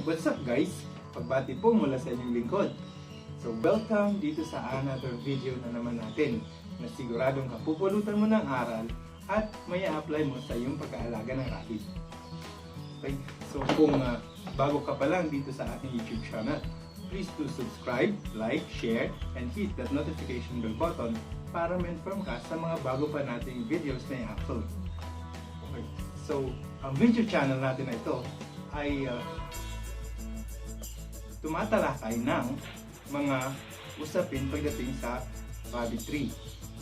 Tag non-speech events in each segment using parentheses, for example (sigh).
What's up guys? Pagbati po mula sa inyong lingkod. So welcome dito sa another video na naman natin na siguradong kapupulutan mo ng aral at may apply mo sa iyong pag-aalaga ng rabbit. Okay? So kung ah, bago ka pa lang dito sa ating YouTube channel, please do subscribe, like, share, and hit that notification bell button para ma-inform ka sa mga bago pa nating videos na i-upload. Okay. So, ang video channel natin na ito ay ah, tumatalakay ng mga usapin pagdating sa rabbitry.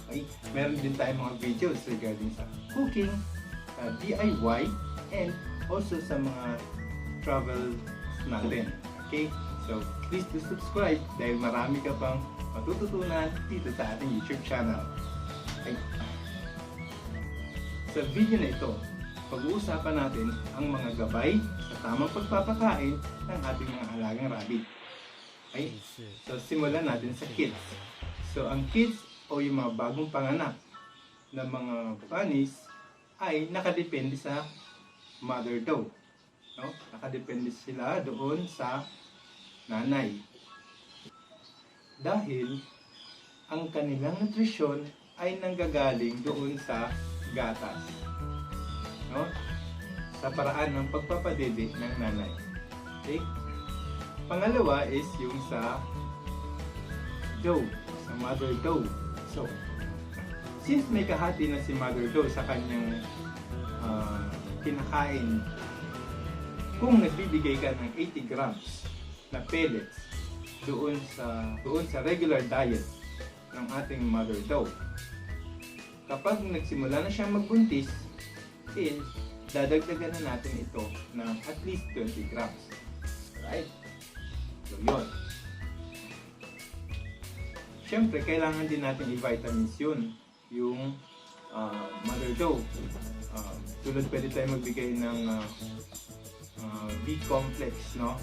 Okay? Meron din tayong mga videos regarding sa cooking, sa DIY, and also sa mga travel natin. Okay? So, please do subscribe dahil marami ka pang matututunan dito sa ating YouTube channel. Okay? Sa video na ito, pag-uusapan natin ang mga gabay sa tamang pagpapakain ng ating mga alagang rabbit. Okay? So, simulan natin sa kids. So, ang kids o yung mga bagong panganak na mga bunnies ay nakadepende sa mother daw. No? Nakadepende sila doon sa nanay. Dahil ang kanilang nutrisyon ay nanggagaling doon sa gatas. No? Sa paraan ng pagpapadede ng nanay. Okay? Pangalawa is yung sa dough, sa mother dough. So, since may kahati na si mother dough sa kanyang ah, kinakain, kung nagbibigay ka ng 80 grams na pellets doon sa doon sa regular diet ng ating mother dough. Kapag nagsimula na siyang magbuntis, is dadagdagan na natin ito ng at least 20 grams. Right? So, yun. Siyempre, kailangan din natin i-vitamins yun. Yung ah, mother dough. Ah, tulad pwede tayo magbigay ng ah, ah, B-complex, no?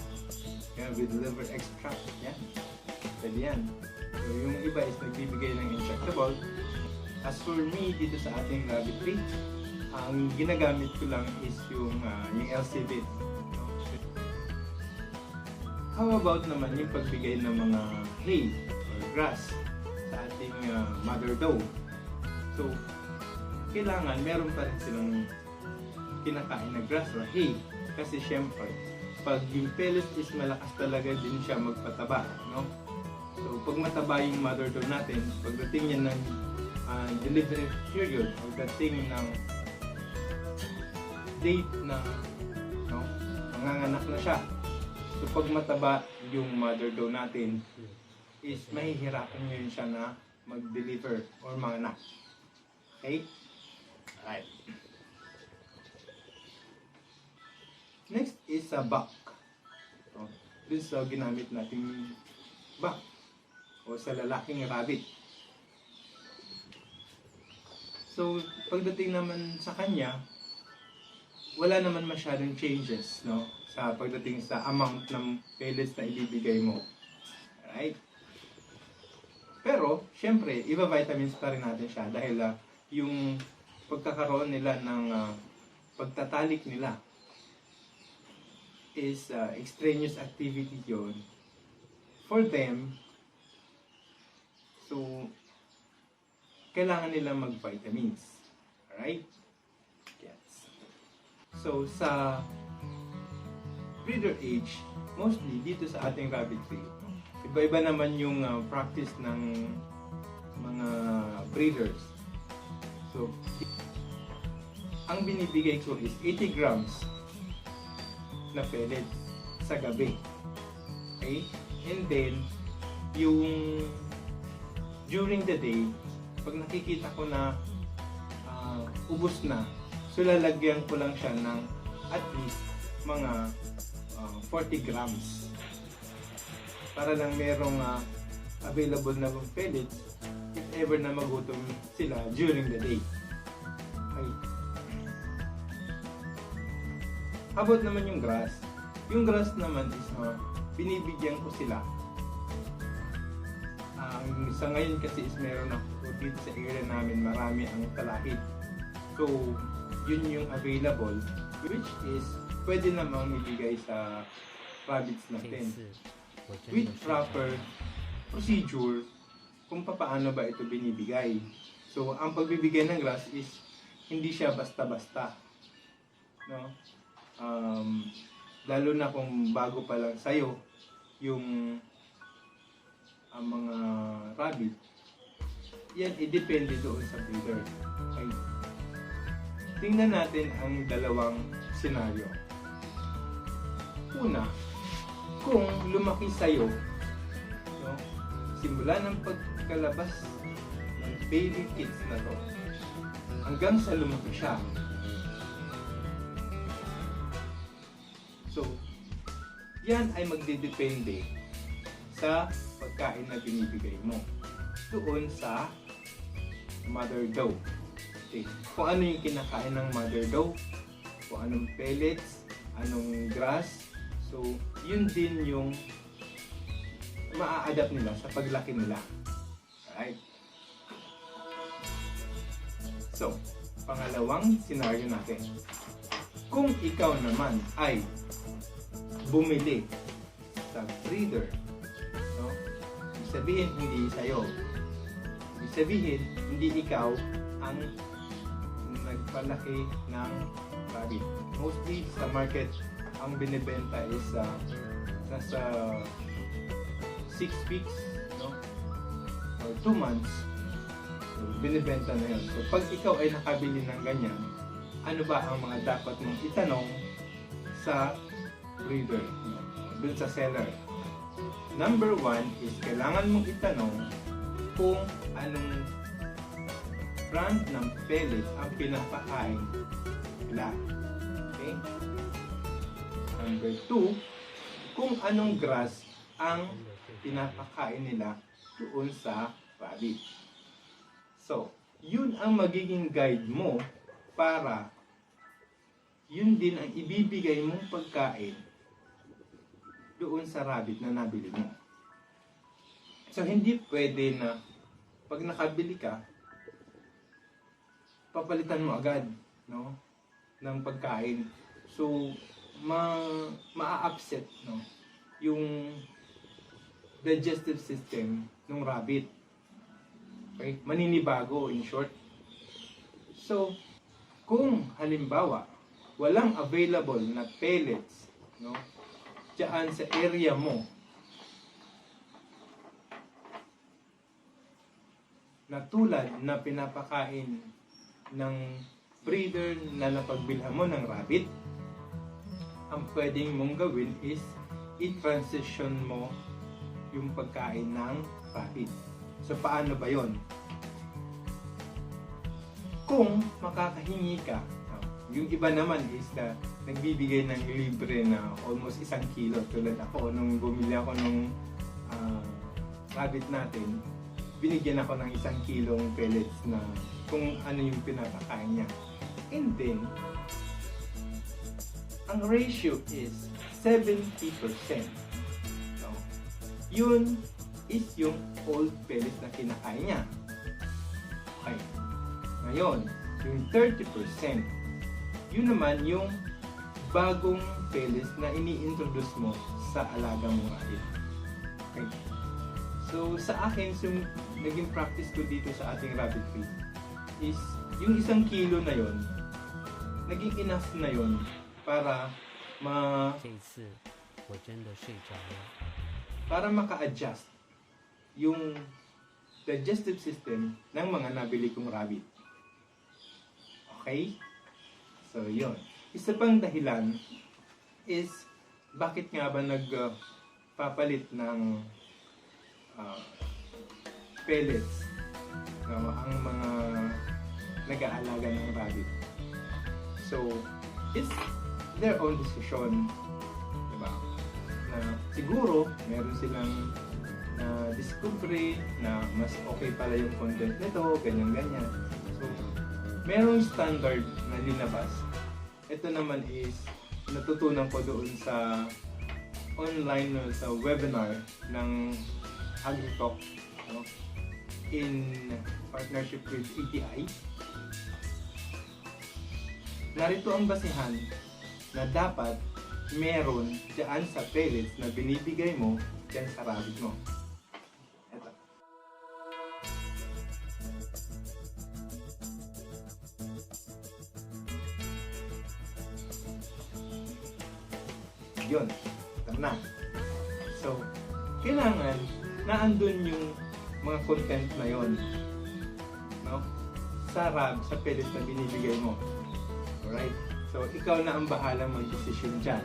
Yan, with liver extract. Yan. Pwede yan. So, yung iba is nagbibigay ng injectable. As for me, dito sa ating laboratory, ang ginagamit ko lang is yung, ah, yung LCB. How about naman yung pagbigay ng mga hay or grass sa ating ah, mother dough? So, kailangan meron pa rin silang kinakain na grass or hay. Kasi syempre, pag yung pellets is malakas talaga din siya magpataba, no? So, pag mataba yung mother dough natin, pagdating niya ng ah, delivery period, pagdating ng date na no, manganganak na siya. So, pag mataba yung mother dough natin, is mahihirapan ngayon siya na mag-deliver or manganak. Okay? Alright. Next is sa back. So, dun sa ginamit nating back o sa lalaking rabbit. So, pagdating naman sa kanya, wala naman masyadong changes no sa pagdating sa amount ng pellets na ibibigay mo. Alright? Pero, syempre, iba-vitamins pa rin natin siya dahil ah, yung pagkakaroon nila ng ah, pagtatalik nila is uh, extraneous activity yon for them. So, kailangan nila mag-vitamins. Alright? So, sa breeder age, mostly dito sa ating rabbitry, iba-iba naman yung uh, practice ng mga breeders. So, ang binibigay ko is 80 grams na pellets sa gabi. Okay? And then, yung during the day, pag nakikita ko na ah, ubos na, so lalagyan ko lang siya ng at least mga ah, 40 grams. Para lang merong ah, available na pellets if ever na magutom sila during the day. Okay. About naman yung grass? Yung grass naman is uh, binibigyan ko sila. Ang sa ngayon kasi is meron ako dito sa area namin marami ang talahid. So, yun yung available which is pwede namang ibigay sa province natin with proper procedure kung paano ba ito binibigay. So, ang pagbibigay ng grass is hindi siya basta-basta. No? Um, lalo na kung bago pa lang sa'yo yung ang mga rabbit, yan, i-depende doon sa breeder. Okay? Tingnan natin ang dalawang senaryo. Una, kung lumaki sa'yo no? Simula ng pagkalabas ng baby kids na to hanggang sa lumaki siya. So, yan ay magdidepende sa pagkain na binibigay mo doon sa mother doe. Okay. Kung ano yung kinakain ng mother doe, kung anong pellets, anong grass, so yun din yung maa-adapt nila sa paglaki nila. Alright? So, pangalawang scenario natin. Kung ikaw naman ay bumili sa breeder, no? Ibig sabihin, hindi sa'yo. Ibig sabihin, hindi ikaw ang nagpalaki ng rabbit. Mostly sa market, ang binibenta is uh, nasa 6 weeks, no? Or 2 months, so, binibenta na yun. So, pag ikaw ay nakabili ng ganyan, ano ba ang mga dapat mong itanong sa breeder, no? dun sa seller? Number one is kailangan mong itanong kung anong brand ng pellet ang pinapakain nila. Okay? Number two, kung anong grass ang pinapakain nila doon sa rabbit. So, yun ang magiging guide mo para yun din ang ibibigay mong pagkain doon sa rabbit na nabili mo. So, hindi pwede na pag nakabili ka, papalitan mo agad, no? ng pagkain. So, ma maa-upset, no? Yung digestive system ng rabbit. Okay? Maninibago, in short. So, kung halimbawa, walang available na pellets, no? Diyan sa area mo, na tulad na pinapakain ng breeder na napagbilhan mo ng rabbit, ang pwedeng mong gawin is i-transition mo yung pagkain ng rabbit. So, paano ba yon? Kung makakahingi ka, yung iba naman is na nagbibigay ng libre na almost isang kilo. Tulad ako, nung bumili ako nung ah, rabbit natin, binigyan ako ng isang kilong pellets na kung ano yung pinapakain niya. And then, ang ratio is 70%. So, yun is yung old pellets na kinakain niya. Okay. Ngayon, yung 30%, yun naman yung bagong pellets na ini-introduce mo sa alaga mong rabbit. Okay. So, sa akin, yung naging practice ko dito sa ating rabbit feed is yung isang kilo na yon naging enough na yon para ma para maka-adjust yung digestive system ng mga nabili kong rabbit. Okay? So, yon. Isa pang dahilan is bakit nga ba nagpapalit uh, ng uh, pellets no, ang mga nag-aalaga ng rabbit. So, it's their own decision. Diba? Na siguro, meron silang na discovery na mas okay pala yung content nito, ganyan-ganyan. So, merong standard na linabas. Ito naman is natutunan ko doon sa online no, sa webinar ng AgriTalk no, in partnership with ETI. Narito ang basihan na dapat meron dyan sa pellets na binibigay mo dyan sa rabbit mo. Ito. Yun. Ito na. So, kailangan na andun yung mga content na yon no? sa rab, sa pellets na binibigay mo. Alright? So, ikaw na ang bahala mag-decision dyan.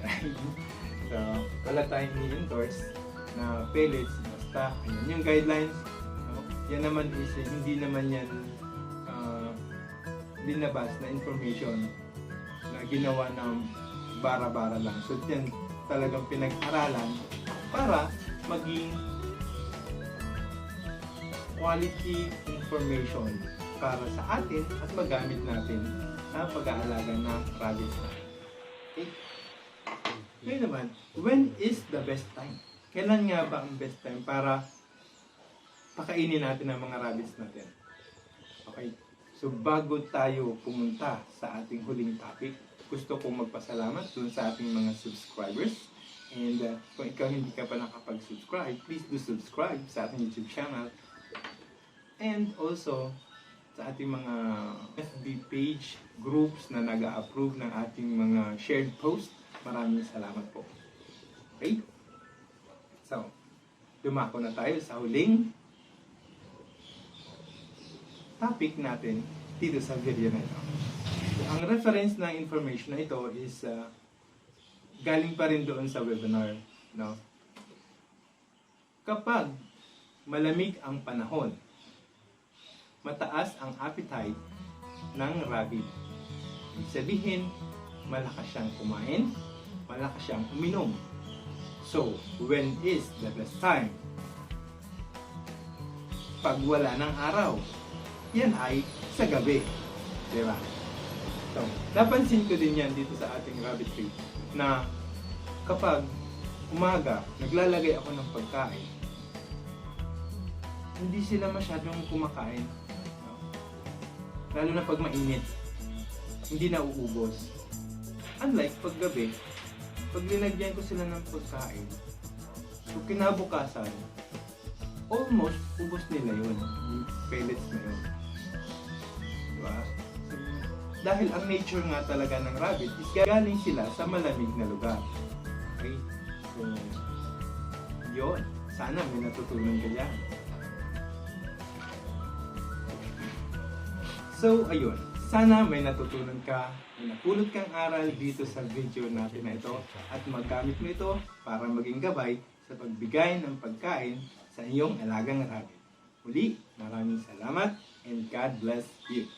Alright? (laughs) So, wala tayong i-endorse na pellets, basta, ayan yung guidelines. No? Yan naman is, eh, hindi naman yan ah, linabas na information na ginawa ng bara-bara lang. So, yan talagang pinag-aralan para maging quality information para sa atin at magamit natin sa pag-aalaga ng rabbits. Okay? Ngayon naman, when is the best time? Kailan nga ba ang best time para pakainin natin ang mga rabbits natin? Okay. So bago tayo pumunta sa ating huling topic, gusto kong magpasalamat dun sa ating mga subscribers. And uh, kung ikaw hindi ka pa nakapag-subscribe, please do subscribe sa ating YouTube channel. And also, sa ating mga FB page, groups na nag-approve ng ating mga shared post, maraming salamat po. Okay? So, dumako na tayo sa huling topic natin dito sa video na ito. Ang reference ng information na ito is uh, galing pa rin doon sa webinar. No? Kapag malamig ang panahon, mataas ang appetite ng rabbit. Ibig sabihin, malakas siyang kumain, malakas siyang uminom. So, when is the best time? Pag wala ng araw, yan ay sa gabi. Di ba? So, napansin ko din yan dito sa ating rabbit tree na kapag umaga, naglalagay ako ng pagkain, hindi sila masyadong kumakain. Lalo na pag mainit, hindi na uubos. Unlike pag gabi, pag linagyan ko sila ng pagkain, so kinabukasan, almost ubos nila yun, yung pellets na yun. Diba? So, dahil ang nature nga talaga ng rabbit is galing sila sa malamig na lugar. Okay? So, yun. Sana may natutunan ka dyan. So, ayun. Sana may natutunan ka, may napulot kang aral dito sa video natin na ito at magamit mo ito para maging gabay sa pagbigay ng pagkain sa iyong alagang rabbit. Muli, maraming salamat and God bless you.